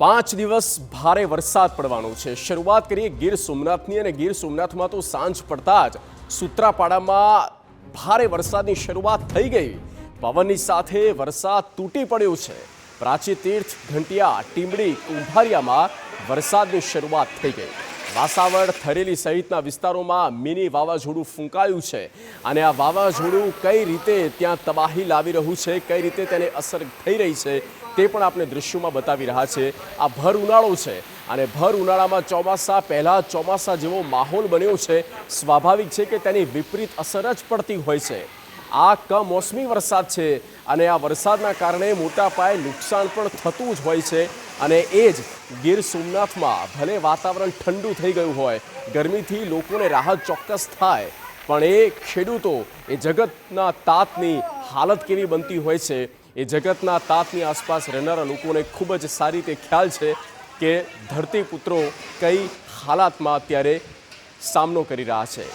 પાંચ દિવસ ભારે વરસાદ પડવાનો છે. શરૂઆત કરીએ ગીર સોમનાથની અને ગીર સોમનાથમાં તો સાંજ પડતા જ સૂત્રાપાડામાં ભારે વરસાદની શરૂઆત થઈ ગઈ. પવનની સાથે વરસાદ તૂટી પડ્યો છે. પ્રાચી તીર્થ ઘંટિયા ટીમડી કુંભારિયામાં વરસાદની શરૂઆત થઈ ગઈ. વાસાવડ થરેલી સહિતના વિસ્તારોમાં મિની વાવાઝોડું ફૂંકાયું છે. અને આ વાવાઝોડું કઈ રીતે ત્યાં તબાહી લાવી રહ્યું છે, કઈ રીતે તેને અસર થઈ રહી છે, તે પણ આપણે દૃશ્યોમાં બતાવી રહ્યા છે. આ ભર ઉનાળો છે અને ભર ઉનાળામાં ચોમાસા પહેલાં ચોમાસા જેવો માહોલ બન્યો છે. સ્વાભાવિક છે કે તેની વિપરીત અસર જ પડતી હોય છે. આ કમોસમી વરસાદ છે અને આ વરસાદના કારણે મોટા પાયે નુકસાન પણ થતું જ હોય છે. અને એ જ ગીર સોમનાથમાં ભલે વાતાવરણ ઠંડુ થઈ ગયું હોય, ગરમીથી લોકોને રાહત ચોક્કસ થાય, પણ એ ખેડૂતો, એ જગતના તાતની હાલત કેવી બનતી હોય છે, એ જગતના તાતની આસપાસ રહેનારા લોકોને ખૂબ જ સારી રીતે ખ્યાલ છે કે ધરતીપુત્રો કઈ હાલાતમાં અત્યારે સામનો કરી રહ્યા છે.